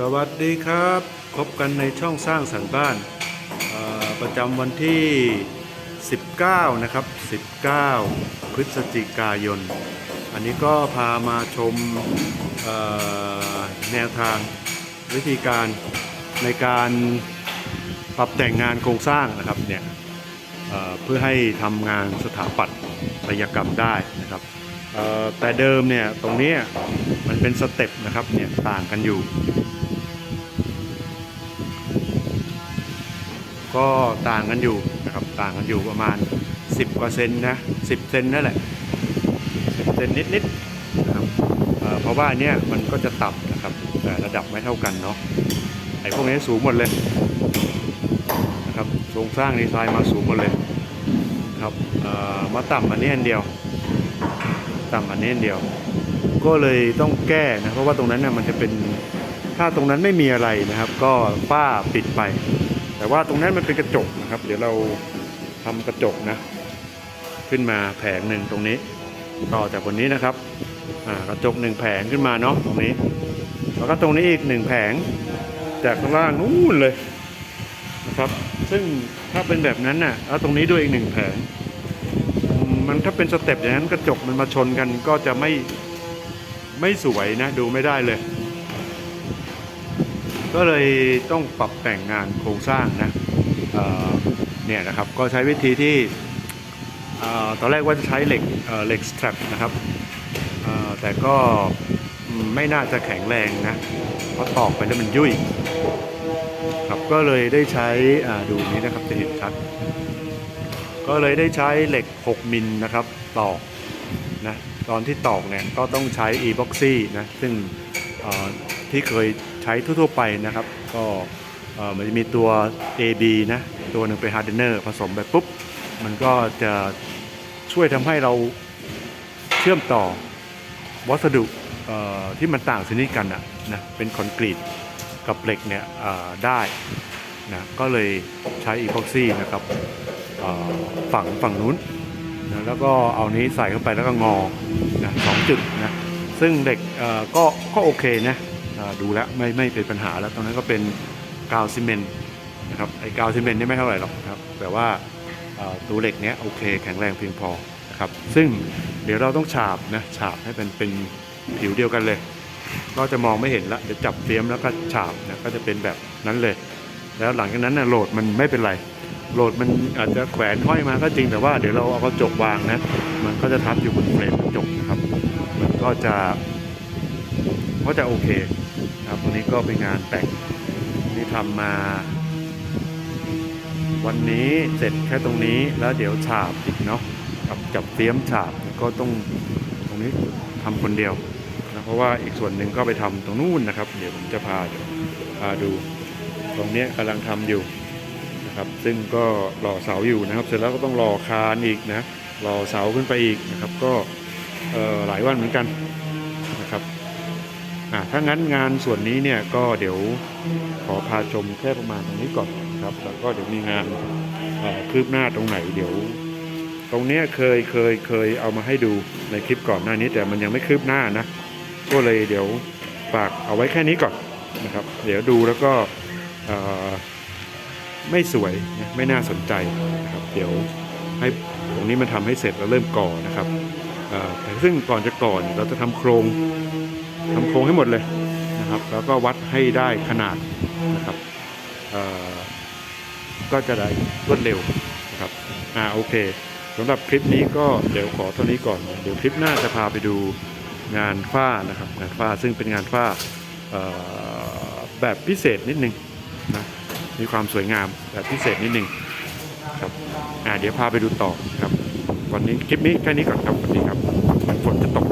สวัสดีครับพบกันในช่องสร้างสรรค์บ้านประจำวันที่ 19 นะครับ 19 พฤศจิกายน อันนี้ก็พามาชมแนวทางวิธีการในการปรับแต่งงานโครงสร้างนะครับเนี่ยเเพื่อให้ทำงานสถาปัตยกรรมได้นะครับแต่เดิมเนี่ยตรงนี้ เป็นสเต็ปนะครับเนี่ยต่างกันอยู่ ก็ต่างกันอยู่นะครับต่างกันอยู่ประมาณ 10กว่าเซนนะ10เซนนั่นแหละ10เซนนิดๆนะครับเเพราะว่าอันเนี้ยมันก็จะต่ำนะครับแต่ระดับไม่เท่ากันเนาะไอ้พวกนี้สูงหมดเลยนะครับโครงสร้างดีไซน์มาสูงหมดเลยครับเอ่อมาต่ำอันนี้อันเดียว ต่ำอันนี้อันเดียว ก็เลยต้องแก้นะเพราะว่าตรงนั้นน่ะมันจะเป็นถ้าตรงนั้นไม่มีอะไรนะครับ ก็ฝ้าปิดไป แต่ว่าตรงนั้นมันเป็นกระจกนะครับ เดี๋ยวเราทำกระจกนะ ขึ้นมาแผงหนึ่งตรงนี้ ต่อจากบนนี้นะครับกระจกหนึ่งแผงขึ้นมาเนาะตรงนี้ แล้วก็ตรงนี้อีกหนึ่งแผง จากข้างล่างนู้นเลยนะครับ ซึ่งถ้าเป็นแบบนั้นน่ะแล้วตรงนี้ด้วยอีกหนึ่งแผงมันถ้าเป็นสเต็ปอย่างนั้นกระจกมันมาชนกันก็จะไม่ ไม่สวยนะดูไม่ได้เลย ก็เลยต้องปรับแต่งงานโครงสร้างนะเเนี่ยนะครับก็ใช้วิธีที่ตอนแรกว่าจะใช้เหล็กเเหล็กสแตรปนะครับแต่ก็ไม่น่าจะแข็งแรงนะเพราะตอกไปแล้วมันยุ่ยครับก็เลยได้ใช้ดูนี้นะครับจะเห็นชัด ก็เลยได้ใช้เหล็ก 6 มิลนะครับตอกนะ ตอนที่ตอกเนี่ยก็ต้องใช้ e-boxy นะซึ่งที่เคยใช้ทั่วๆไปนะครับ ก็เอ่อมันจะมีตัว AB นะตัวหนึ่งเป็น hardener ผสมไปปุ๊บ มันก็จะช่วยทำให้เราเชื่อมต่อวัสดุที่มันต่างชนิดกันอะนะเป็นคอนกรีตกับเหล็กเนี่ยได้นะก็เลยใช้ e-boxy นะครับฝั่งฝั่งนู้น นะแล้วก็เอานี้ใส่เข้าไปแล้วก็งอนะสองจุดนะซึ่งเด็กก็ก็โอเคนะดูแล้วไม่ไม่เป็นปัญหาแล้วตรงนั้นก็เป็นกาวซีเมนต์นะครับไอ้กาวซีเมนต์นี่ไม่เท่าไหร่หรอกครับแต่ว่าตัวเหล็กเนี้ยโอเคแข็งแรงเพียงพอนะครับซึ่งเดี๋ยวเราต้องฉาบนะฉาบให้เป็นเป็นผิวเดียวกันเลย ก็จะมองไม่เห็นละเดี๋ยวจับเฟียมแล้วก็ฉาบนะก็จะเป็นแบบนั้นเลย แล้วหลังจากนั้นนะโหลดมันไม่เป็นไร โหลดมันอาจจะแขวนห้อยมาก็จริงแต่ว่าเดี๋ยวเราเอากระจกวางนะ มันก็จะทับอยู่บนเฟรมกระจกนะครับ มันก็จะก็จะโอเคครับวันนี้ก็เป็นงานแต่งที่ทำมา วันนี้เสร็จแค่ตรงนี้แล้วเดี๋ยวฉาบอีกเนาะกับจับเตี้ยมฉาบก็ต้องตรงนี้ทำคนเดียวนะเพราะว่าอีกส่วนหนึ่งก็ไปทำตรงนู้นนะครับ เดี๋ยวผมจะพาพาดู ตรงนี้กำลังทำอยู่ นะครับซึ่งก็หล่อเสาอยู่นะครับ เสร็จแล้วก็ต้องรอคานอีกนะรอเสาขึ้นไปอีกนะครับ ก็หลายวันเหมือนกันนะครับถ้างั้นงานส่วนนี้เนี่ยก็เดี๋ยวขอพาชมแค่ประมาณตรงนี้ก่อนนะครับ แล้วก็เดี๋ยวมีงานคืบหน้าตรงไหนเดี๋ยว ตรงเนี้ยเคยเคยเคยเอามาให้ดูในคลิปก่อนหน้านี้ แต่มันยังไม่คืบหน้านะก็เลยเดี๋ยวฝากเอาไว้แค่นี้ก่อนนะครับ เดี๋ยวดูแล้วก็ ไม่สวยนะไม่น่าสนใจนะครับ เดี๋ยวให้ตรงนี้มันทำให้เสร็จแล้วเริ่มก่อนะครับแต่ซึ่งก่อนจะก่อนเราจะทำโครงทำโครงให้หมดเลยนะครับ แล้วก็วัดให้ได้ขนาดนะครับก็จะได้รวดเร็วนะครับอ่าโอเคสำหรับคลิปนี้ก็เดี๋ยวขอเท่านี้ก่อน เดี๋ยวคลิปหน้าจะพาไปดูงานฝ้านะครับ งานฝ้าซึ่งเป็นงานฝ้าแบบพิเศษนิดนึง มีความสวยงามแบบพิเศษนิดหนึ่งครับอ่าเดี๋ยวพาไปดูต่อครับวันนี้คลิปนี้แค่นี้ก่อนครับสวัสดีครับมันฝนจะตก